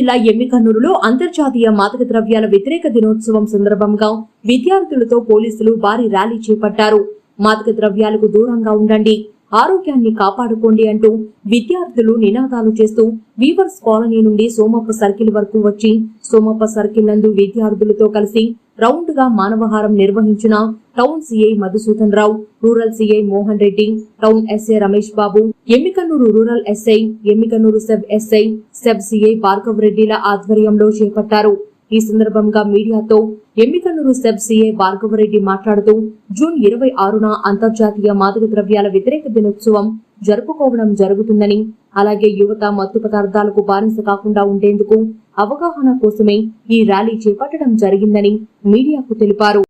జిల్లా ఎమ్మికన్నూరులో అంతర్జాతీయ మాదక ద్రవ్యాల వ్యతిరేక దినోత్సవం సందర్భంగా విద్యార్థులతో పోలీసులు భారీ ర్యాలీ చేపట్టారు. మాదక ద్రవ్యాలకు దూరంగా ఉండండి ఆరోగ్యాన్ని కాపాడుకోండి అంటూ విద్యార్థులు నినాదాలు చేస్తూ వీవర్స్ కాలనీ నుండి సోమప్ప సర్కిల్ వరకు వచ్చి సోమప్ప సర్కిల్ నందు విద్యార్థులతో కలిసి రౌండ్గా మానవహారం నిర్వహించిన town CI Madhusudan Rao rural CI Mohan Reddy town SI Ramesh Babu Emmiganur rural SI Emmiganur sub SI sub CI Bhargav రెడ్డిల ఆధ్వర్యంలో చేపట్టారు. ఈ సందర్భంగా మీడియాతో ఎమ్మికన్నూరు సబ్ భార్గవ భార్గవరెడ్డి మాట్లాడుతూ జూన్ ఇరవై ఆరున అంతర్జాతీయ మాదక ద్రవ్యాల వ్యతిరేక దినోత్సవం జరుపుకోవడం జరుగుతుందని అలాగే యువత మత్తు పదార్థాలకు బానిస కాకుండా ఉండేందుకు అవగాహన కోసమే ఈ ర్యాలీ చేపట్టడం జరిగిందని మీడియాకు తెలిపారు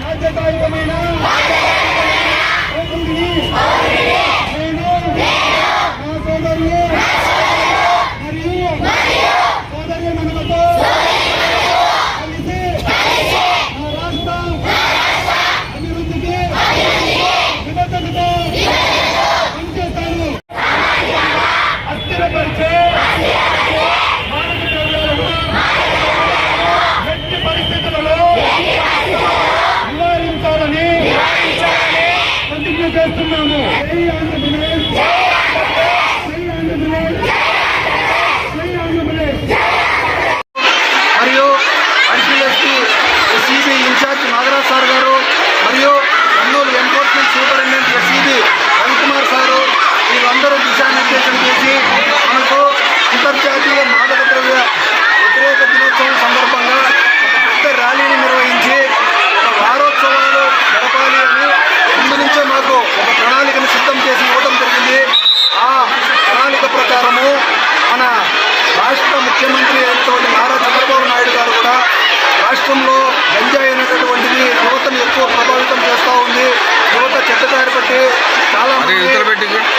బాధ్యతాయుతమైన పోకుంటిని నేను నా సోదరులు మరియు సోదరి మనలతో కలిసి నా రాష్ట్ర అభివృద్ధికి నిబద్ధతతో పనిచేస్తాను అస్థిరపరిచే మానవ ద్రవ్యాలను ఎట్టి పరిస్థితులలో నివారించాలని ప్రతిజ్ఞ చేస్తున్నాము జై ఆంధ్రప్రదేశ్ జై ఆంధ్రప్రదేశ్ జై ఆంధ్రప్రదేశ్ మరియు IPSP CB incharge Nagaraj sir గారు మరియు Kurnool enforcement superintendent SCB Ravikumar sir వీళ్ళందరూ దిశానిర్దేశం చేసి మనకు అంతర్జాతీయ మాదక ద్రవ్య వ్యతిరేక దినోత్సవం సందర్భంగా ఒక పెద్ద ర్యాలీని నిర్వహించి ఒక వారోత్సవాలు గడపాలి అని ముందు నుంచే మాకు ఒక ప్రణాళికను సిద్ధం చేసి ఇవ్వడం జరిగింది ఆ ప్రణాళిక ప్రకారము మన రాష్ట్ర ముఖ్యమంత్రి అయినటువంటి నారా చంద్రబాబు నాయుడు గారు కూడా రాష్ట్రంలో గంజాయి అనేటటువంటిది యువతను ఎక్కువ ప్రభావితం చేస్తూ ఉంది యువత చెత్తదారి పట్టి చాలా అరే మంది ఇతర పెట్టి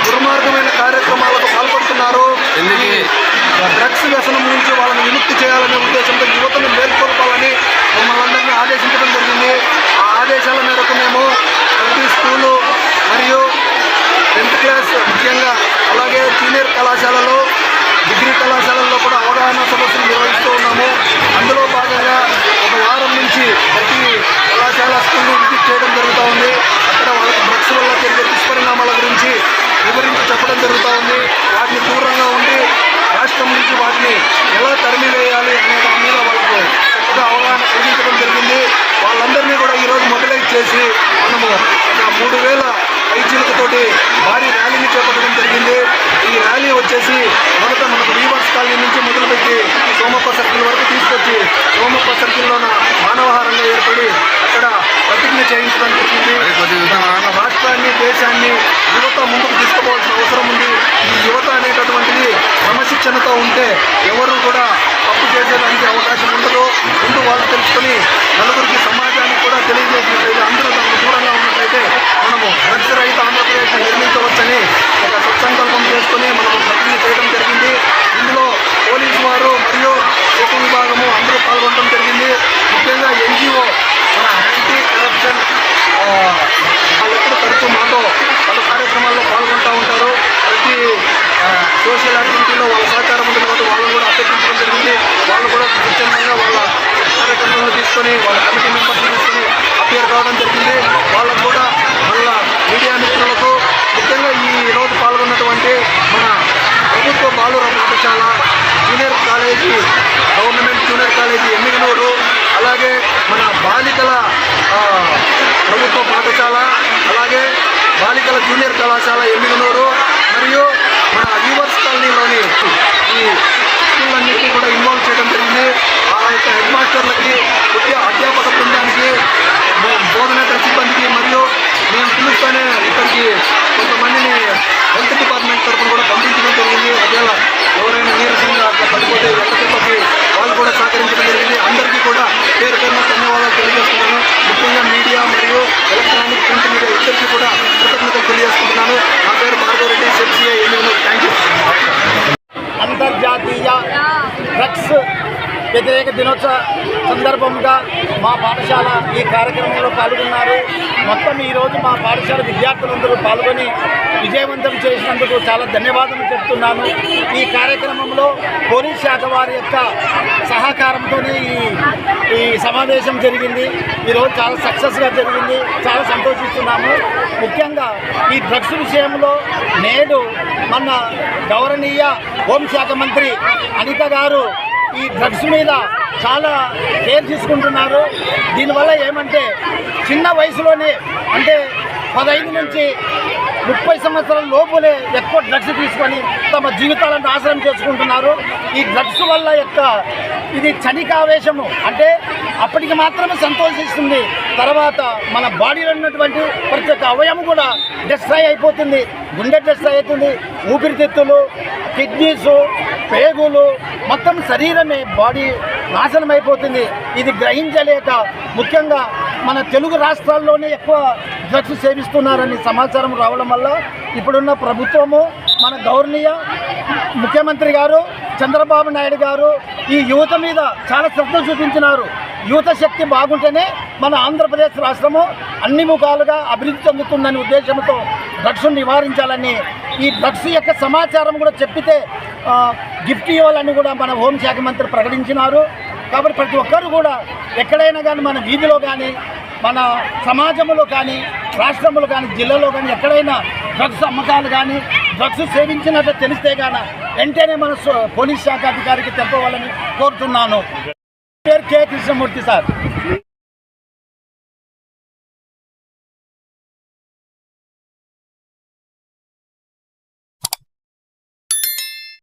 దుర్మార్గమైన కార్యక్రమాలకు పాల్పడుతున్నారు. డ్రగ్స్ వ్యసనం నుంచి వాళ్ళని విముక్తి చేయాలనే ఉద్దేశంతో యువతను మేల్కొల్పాలని మమ్మల్ని అందరినీ ఆదేశించడం జరిగింది. ఆ ఆదేశాల మేరకు మేము ప్రతి స్కూలు మరియు టెన్త్ క్లాస్ ముఖ్యంగా అలాగే సీనియర్ కళాశాలలో డిగ్రీ కళాశాలల్లో కూడా అవగాహన సదస్సులు నిర్వహిస్తూ ఉన్నాము. అందులో భాగంగా ఒక వారం నుంచి ప్రతి కళాశాల స్కూల్ని విజిట్ చేయడం జరుగుతూ ఉంది. అక్కడ వాళ్ళకి డ్రగ్స్ వల్ల జరిగే దుష్పరిణామాల గురించి వివరించి చెప్పడం జరుగుతూ ఉంది వాటిని దూరంగా ఉండి రాష్ట్రం నుంచి వాటిని ఎలా తరిమివేయాలి అనే దాని మీద వాళ్ళకు చక్కగా అవగాహన కలిగించడం జరిగింది వాళ్ళందరినీ కూడా ఈరోజు మొబిలైజ్ చేసి మనము ఒక మూడు వేల పైచీలకతోటి భారీ ర్యాలీని చేపట్టడం జరిగింది ఈ ర్యాలీ వచ్చేసి మొదట మనకు వీవర్స్ కాలనీ నుంచి మొదలుపెట్టి సోమప్ప సర్కిల్ వరకు తీసుకొచ్చి సోమప్ప సర్కిల్లోన మానవహారంగా ఏర్పడి అక్కడ ప్రతిజ్ఞ చేయించడం జరిగింది రాష్ట్రాన్ని దేశాన్ని యువత ముందుకు తీసుకోవాల్సిన అవసరం ఉంది. ఈ యువత అనేటటువంటిది క్రమశిక్షణతో ఉంటే ఎవరు కూడా తప్పు చేసేదానికి అవకాశం ఉండదు. ముందు వాళ్ళు తెలుసుకొని నలుగురికి సమాజానికి కూడా తెలియజేసినట్లయితే అందరూ దానికి దూరంగా ఉన్నట్లయితే మనము డ్రగ్స్ రహిత ఆంధ్రప్రదేశ్ నిర్మించవచ్చని ఒక సత్సంకల్పం చేసుకొని మనము ప్రతిజ్ఞ చేయడం జరిగింది ఇందులో పోలీసు వారు మరియు ఉప విభాగము అందరూ పాల్గొనడం జరిగింది ముఖ్యంగా ఎన్జిఓ మన యాంటీ కరప్షన్ వాళ్ళు ఎప్పుడు తరచూ మాతో పలు కార్యక్రమాల్లో పాల్గొంటూ ఉంటారు ప్రతి ఆ, సోషల్ యాక్టివిటీలో వాళ్ళ సహకారం ఉంటుంది కాబట్టి వాళ్ళని కూడా అభ్యర్థించడం జరిగింది వాళ్ళు కూడా స్వచ్ఛందంగా వాళ్ళ కార్యక్రమంలో తీసుకొని వాళ్ళ కమిటీ మెంబర్స్ని తీసుకొని అపేర్ కావడం జరిగింది. వాళ్ళకు కూడా మళ్ళా మీడియా మిత్రులకు ముఖ్యంగా ఈ రోజు పాల్గొన్నటువంటి మన ప్రభుత్వ బాలుర పాఠశాల junior college government junior college Emmiganur అలాగే మన బాలికల ప్రభుత్వ పాఠశాల అలాగే బాలికల జూనియర్ కళాశాల ఎమ్మిగనూరు మరియు మన వీవర్స్ కాలనీలోని ఈ స్కూళ్ళన్నింటినీ కూడా ఇన్వాల్వ్ చేయడం జరిగింది ఆ యొక్క హెడ్ మాస్టర్లకి విద్యా అధ్యాపక బృందానికి మ- బోధనేతర సిబ్బందికి మరియు మేము పిలుస్తూనే ఇక్కడికి కొంతమందిని హెల్త్ డిపార్ట్మెంట్ తరఫున కూడా పంపించడం జరిగింది ఒకవేళ ఎవరైనా నీరసంగా అట్లా పడిపోతే ఎక్క తిప్పకి వాళ్ళు కూడా సహకరించడం జరిగింది అందరికీ కూడా పేరు పేరున ధన్యవాదాలు తెలియజేస్తున్నాను ముఖ్యంగా మీడియా మరియు ఎలక్ట్రానిక్ అంతర్జాతీయ డ్రగ్స్ వ్యతిరేక దినోత్సవ సందర్భంగా మా పాఠశాల ఈ కార్యక్రమంలో పాల్గొన్నారు. మొత్తం ఈరోజు మా పాఠశాల విద్యార్థులందరూ పాల్గొని విజయవంతం చేసినందుకు చాలా ధన్యవాదాలు చెప్తున్నాను. ఈ కార్యక్రమంలో పోలీస్ శాఖ వారి యొక్క సహకారంతోనే ఈ ఈ సమావేశం జరిగింది. ఈరోజు చాలా సక్సెస్గా జరిగింది. చాలా సంతోషిస్తున్నాము. ముఖ్యంగా ఈ డ్రగ్స్ విషయంలో నేడు మన గౌరవనీయ హోంశాఖ మంత్రి అనిత గారు ఈ డ్రగ్స్ మీద చాలా కేర్ తీసుకుంటున్నారు. దీనివల్ల ఏమంటే చిన్న వయసులోనే అంటే పదహైదు నుంచి ముప్పై సంవత్సరాల లోపులే ఎక్కువ డ్రగ్స్ తీసుకొని తమ జీవితాలను నాశనం చేసుకుంటున్నారు. ఈ డ్రగ్స్ వల్ల యొక్క ఇది చనికావేశము అంటే అప్పటికి మాత్రమే సంతోషిస్తుంది. తర్వాత మన బాడీలో ఉన్నటువంటి ప్రతి ఒక్క అవయవం కూడా డిస్ట్రాయ్ అయిపోతుంది. గుండె డిస్ట్రాయ్ అవుతుంది. ఊపిరితిత్తులు కిడ్నీసు పేగులు మొత్తం శరీరమే బాడీ నాశనం అయిపోతుంది ఇది గ్రహించలేక ముఖ్యంగా మన తెలుగు రాష్ట్రాల్లోనే ఎక్కువ డ్రగ్స్ సేవిస్తున్నారని సమాచారం రావడం వల్ల ఇప్పుడున్న ప్రభుత్వము మన గౌరవనీయ ముఖ్యమంత్రి గారు చంద్రబాబు నాయుడు గారు ఈ యువత మీద చాలా శ్రద్ధ చూపించినారు. యువత శక్తి బాగుంటేనే మన ఆంధ్రప్రదేశ్ రాష్ట్రము అన్ని ముఖాలుగా అభివృద్ధి చెందుతుందనే ఉద్దేశంతో డ్రగ్స్ నివారించాలని ఈ డ్రగ్స్ యొక్క సమాచారం కూడా చెప్పితే గిఫ్ట్ ఇవ్వాలని కూడా మన హోంశాఖ మంత్రి ప్రకటించినారు. కాబట్టి ప్రతి ఒక్కరు కూడా ఎక్కడైనా కానీ మన వీధిలో కానీ మన సమాజంలో కానీ రాష్ట్రంలో కానీ జిల్లాలో కానీ ఎక్కడైనా డ్రగ్స్ అమ్మకాలు కానీ డ్రగ్స్ సేవించినట్లు తెలిస్తే గాన వెంటనే మన పోలీస్ శాఖ అధికారికి తెలపవాలని కోరుతున్నాను. పేరు కె కృష్ణమూర్తి సార్.